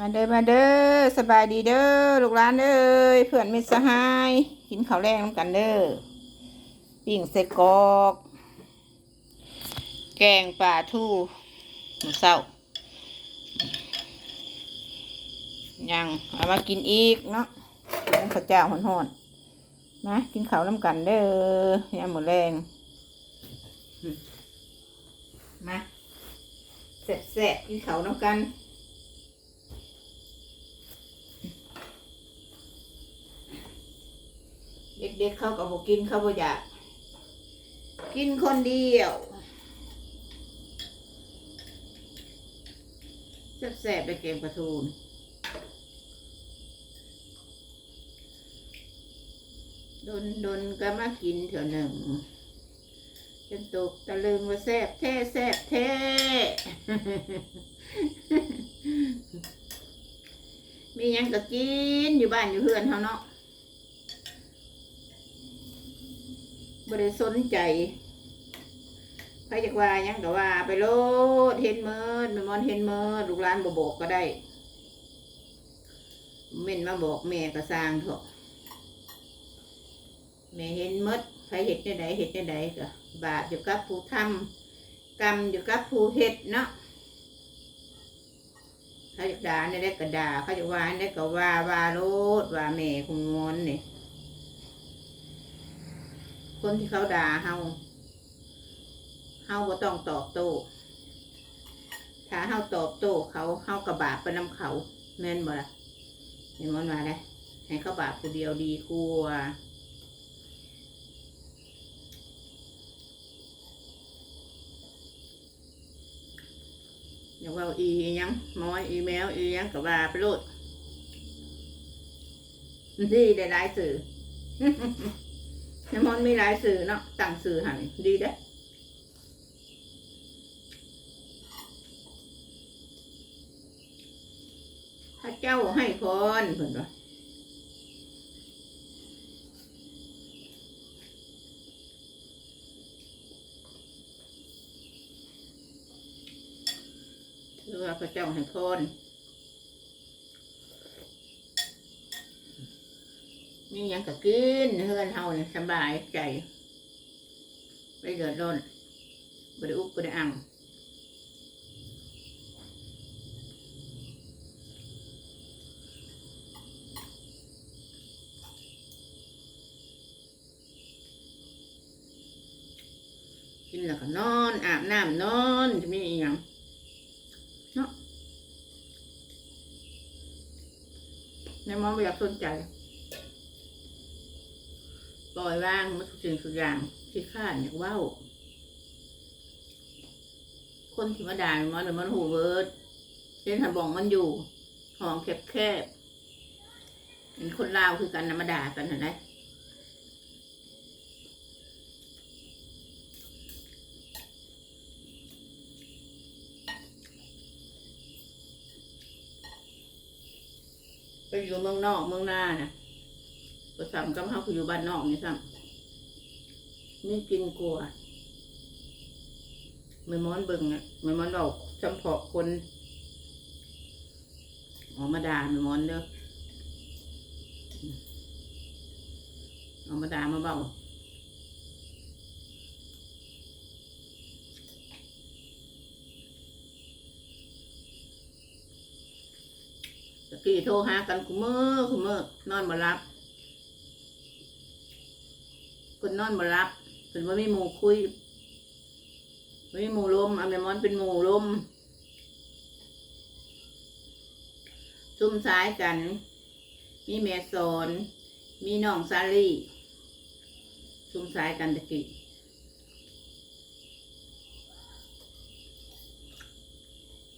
มาเด้อมาเด้อสบายดีเด้อลูกหลานเด้อเพื่อนมิตรสหายกินข้าวแรงน้ำกันเด้อปิ้งเสกกอก แกงปลาทูหมูเศร้ายังเอามากินอีกเนาะกินข้าวเจ้าหอนๆนะกินข้าวน้ำกันเด้อยามหมดแรงมมาแซ่บๆกินข้าวน้ำกัน ด็กๆเขาก็บอกกินเขาบ่อยาก กินคนเดียวแซ่บๆไปเกงปลาทูนโดนโดนก็มากินเถอะหนึ่งจนตกตะลึงว่าแซ่บแท้แซ่บแท้มียังก็กินอยู่บ้านอยู่เพื่อนเขาเนาะ บริสนใจใครจะว่ายังก็ว่า ไปโลดเห็นเมิดไม่มอนเห็นเมิดลูกหลานบบอกก็ได้ เม่นมาบอกแม่ก็สร้างเถอะแม่เห็นเมิดใครเห็ดในใดเห็ดในใดก็บาปอยู่กับผู้ทำกรรมอยู่กับผู้เห็ดเนาะเขาจะด่าในได้ก็ด่าเขาจะว่าในได้ก็ว่าว่าโลดว่าแม่คงงอนเนี่ย คนที่เขาด่าเฮาเฮาก็ต้องตอบโต้ถ้าเฮาตอบโต้เขาเฮากระบาปไปนำเขาแม่นบ่ล่ะเห็นมันมาได้ให้เขาบาปคนเดียวดีกว่าอย่าว่าอีหยังมอยอีแมวอีหยังกับว่าไปโลดนี่ได้หลายสื่อ น้ำมันมีหลายสื่อเนาะตั้งสื่อหันดีเด้อพระเจ้าให้พรเพิ่นว่าหรือว่าพระเจ้าให้พร มีหยังก็กินเฮือนเฮาเนี่ยสบายใจไม่เดือดร้อนบ่ได้อุบบ่ได้อังกินแล้วก็นอนอาบน้ำนอนจะมีอีหยังเนาะในมองไม่อยากสนใจ ล่อยว่างมันทุกสิ่งทุกอย่างที่ข้าอยากว้าคนที่มาด่ามันมันมันหูเบิร์ดเช่นถ้าบอกมันอยู่ห้องแคบๆเป็นคนลาวคือกันนะมาด่ากันเห็นไหมไปอยู่เมืองนอกเมืองหน้าน่ะ ก็ซ้ำกับเขาคืออยู่บ้านนอกนี่ซ้ำนี่กินกลัวไม่ม้อนเบิ่งอะไม่ม้อนเราจำเพาะคนออกมาด่าไม่ม้อนเด้อออกมาด่ามาเบาตะกี้โทรหากันคุเมือคุเมือนอนมารับ นนอนมารับเป็นว่าไม่หมูคุยไม่มีหมูลมอเมมอนเป็นหมูลมซุ่มซ้ายกัน มีแม่สอนมีน้องซาลี่ซุ่มซ้ายกันตะกี้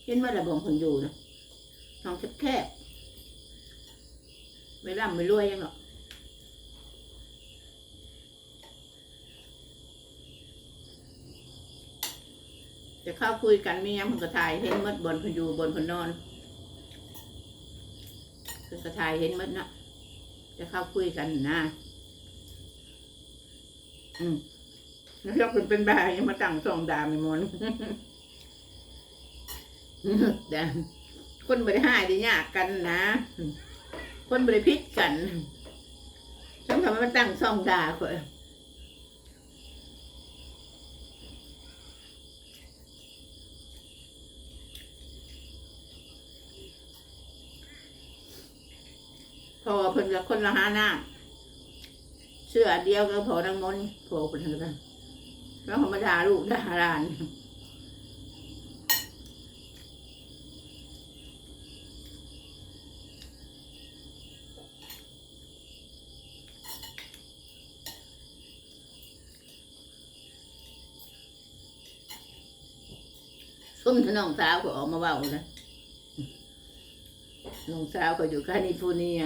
เห็นว่าระบบคนอยู่นะน้องแคบๆไม่ร่ำไม่รวยยังหรอก จะเข้าคุยกันมียังมันกระถายเห็นมดบนเพนอยู่บนเพนนอนคือกระถายเห็นมดนะจะเข้าคุยกันนะอืมแล้วยกเป็นเป็นบายยังมาตั้งสองดามีมนแต่คนบริหายได้ยากกันนะ คนบริพิษกันฉันทำให้มันตั้งซ่องด่าคน พอเพิ่นกับคนละหาหน้าเสื้อเดียวก็พอนังมนพอเพิ่นกันแล้วธรรมดาลูกด่าหลานส้มทน้องสาวก็ออกมาเว้านะน้องสาวก็อยู่แคลิฟอร์เนีย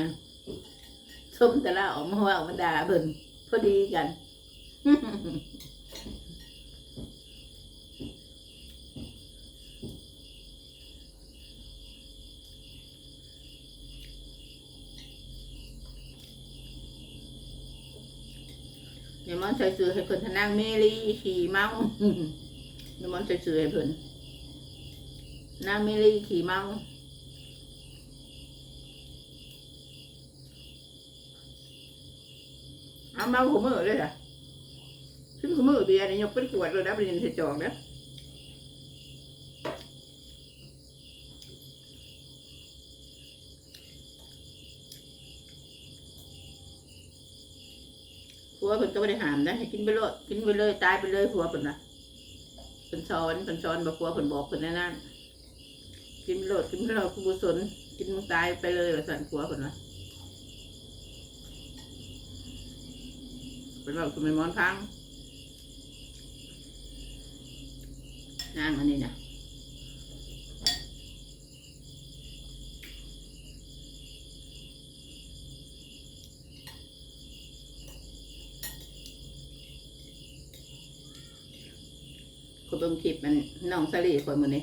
ส้มแต่ละออกมาว้ามาด่าเบิ่นพอดีกันเดี๋ยมันใส่เสื้อให้เพิ่นทนางเมลี่ขี่เมาเดี๋ยมันใส่เสื้อให้เพิ่นนางเมลี่ขี่เมา เอามาหัวมือเลยอะขึ้นหัวมือเบียร์นี่ยกเป็นขวดเลยนะไปเรียนเสจอกนะผัวเพิ่นก็ไม่ได้หามนะให้กินไปเลยกินไปเลยตายไปเลยผัวเพิ่นนะเพิ่นสอนเพิ่นสอนบอกผัวเพิ่นบอกเพิ่นแน่นั่นกินไปโลดกินไปโลดกุศลกินมึงตายไปเลยว่าสันผัวเพิ่นนะ เป็นแบบคุณไม่มอนพังนางอันนี้นะคนเบิ่งคลิปมันน้องสลีคนมือนี้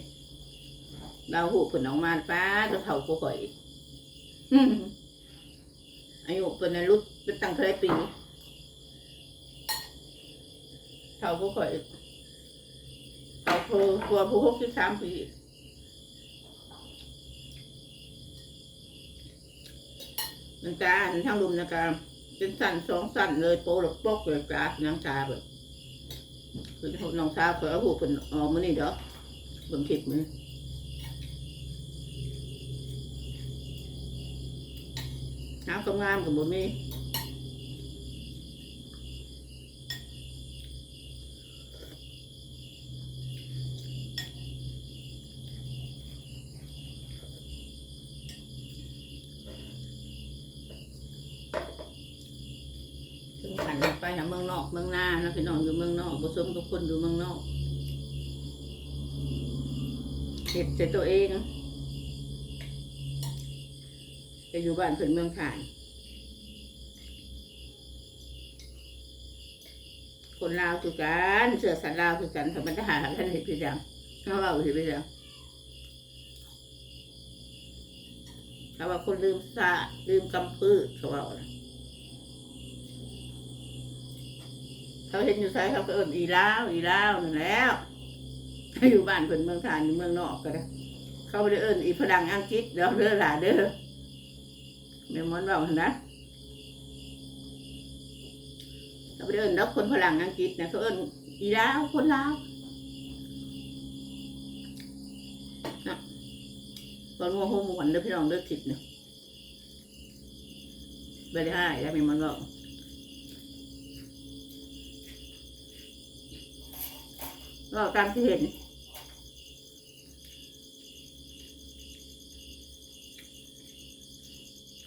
เราหูผลออกมาฟ้าจะเท่ากูข่อยอายุเป็นอายุเป็นตั้งเท่าไรปี เท่ากูข่อยเท่าผู้ตัวผู้หกสิบสามปีมันกาอันทั้งรุมนะกาเป็นสั่นสองสั่นเลยโปหลกปกเลยกานังกาแบบคือน้องสาวเคยเอาหูเป็นออกมานี่เด้อเบิ่งคลิปมือน้ำก็งามกับบ่มี หันไปหาเมืองนอกเมืองหน้านะพี่น้องอยู่เมืองนอกผสมกับคนอยู่เมืองนอกเห็ดใส่ตัวเองจะอยู่บ้านเพิ่นเมืองผ่าน คนลาวคือกันเสือสันลาวคือกันธรรมดาท่านเห็นพี่จังเขาว่าเห็นพี่จังเขาว่าคนลืมซาลืมกำพืชเขาว่านะ เขาเห็นอยู่ไซเขาก็เอิ้นอีลาวอีลาวนั่นแล้วอยู่บ้านเพิ่นเมืองผ่านอยู่เมืองนอกก็ได้เขาไม่ได้เอิ้นอีฝรังอังกฤษเด้อเด้อหล่ะเด้อแม่มอนบอกนะเขาไปเอินดอกคนฝรังอังกฤษนะเขาเอินอีลาวคนลาวตอนงัวโฮมวันเด้อพี่น้องเด้อคิดเนี่ยไปได้ให้แล้วแม่มอนบอก เราตามที่เห็น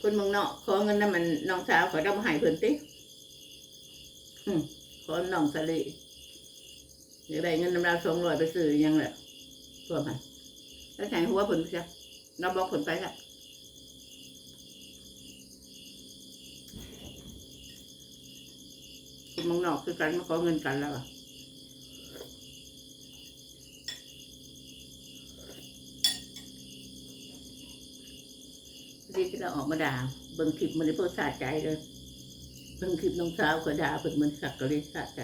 คนมืองนอกขอเงินนั่นมันน้องสาวขอดำหายเพิ่นติอขอน้องสลีอยากได้เงินน้ำราสองร้อยไปซื้อยังแหละตัวมันแล้วใช้หัวเพิ่นจ้ะเราบอกเพิ่นไปละคนเมืองนอกคือกันมาขอเงินกันแล้วอะ ดีที่เราออกมาด่าเบิ่งคลิมันเลยเสะใจเลยเบิ่งคลิปน้องสาวก็ด่าเปิดมันสักก็เลยสะใจ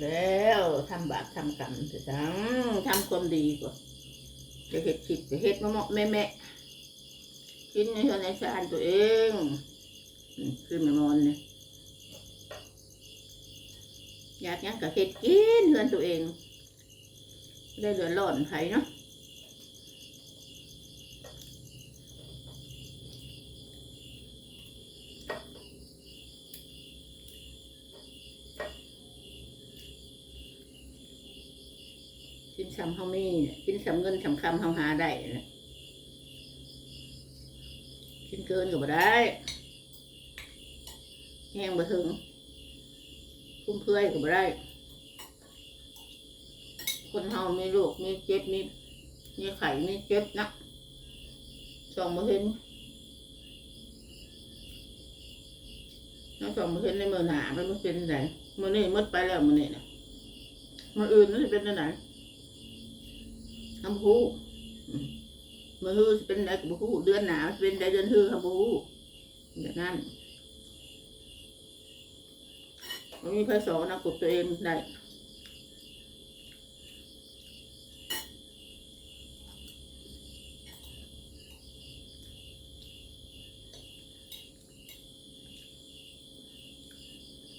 แล้ว ทำบาปทำกรรมเถอะสังทำความดีก่อนจะเห็ดผิดจะเห็ดมะมะแม่แม่กินในเฮือนในชานตัวเองอืมคือแม่มอนเนี่ยอยากยังกับเห็ดกินเฮือนตัวเองได้เดือดร้อนไผเนาะ เฮามีเนี่ยกินสำเงินสำคำเฮาหาได้เนี่ยกินเกินก็บ่ได้แห้งบ่ถึงคุ้มเพื่อยก็บ่ได้ คนเฮามีโรคมีเจ็บมีมีไข้มีเจ็บนะสองบ่เห็นน้องสองบ่เห็นในมือหนามันบ่เป็นไดมื้อนี้หมดไปแล้วมื้อนี้น่ะมื้ออื่นมันสิเป็นจังได ทำฮู้อืมมื้อเป็นไดก็บ่ฮู้เดือนหนาเป็นไดเดือนฮือก็บ่ฮู้อย่างนั้นบ่มีไผสอนนะกดตัวเองได้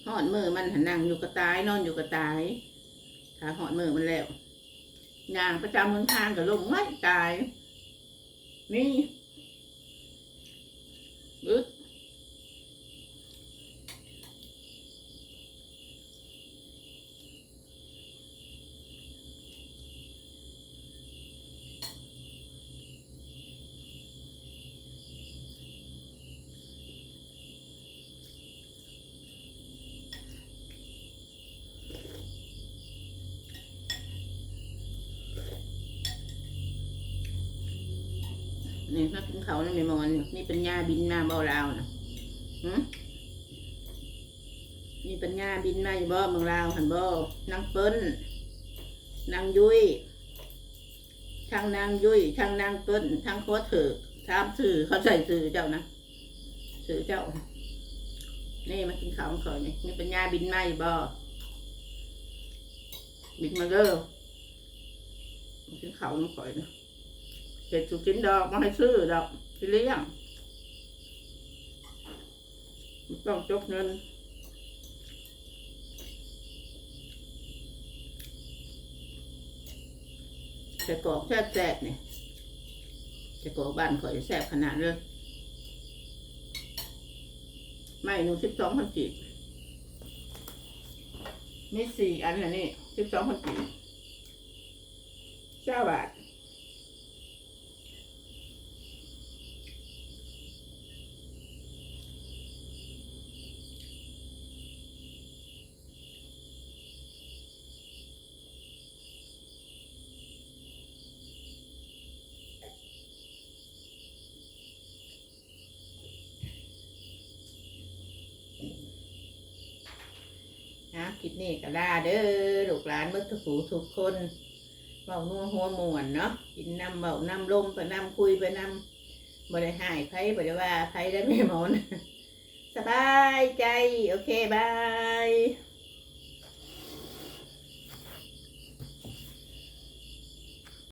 หอดมือมันหันนั่งอยู่กระตายนอนอยู่กระตายถ้าหอดมือมันแล้ว อย่างประจำเมืองทางกับลมไม่ตาย นี่หรือ นี่มากินเขาวนี่ไม่มอนนี่เป็นยาบินมาเบาลาวนะหืมนี่เป็นยาบินมาอยู่บ่เมืองลาวหันบ่นางเปิ้นนางยุ้ยทางนางยุ้ยทางนางเปิ้นทางโคตรเถือตามสื่อเขาใส่สื่อเจ้านะสื่อเจ้า นี่มากินข้าวของเขานี่นี่เป็นยาบินมาอยู่บ่บินมาเด้อมากินข้าวน้ำข่อยนะ เห็ดสุกินดอกมาให้ซื้อดอกไปเลี้ยงต้องจกเงินแต่กอกแซ่บๆเนี่ยแต่กอกบ้านข่อยแซ่บขนาดเลยไม่หนึ่งสิบสองพันจีมีสี่อันนะนี่สิบสองพันจีเจ้าบาท นะคลิปนี้ก็ลาเด้อลูกหลานเมื่อทุกหูทุกคนเบานัวหัวมวนเนาะกินน้ำเบาน้ำลมไปน้ำคุยไปน้ำบริหายไพ่บริว่าไพ่ได้ไม่หมอนสบายใจ โอเคบาย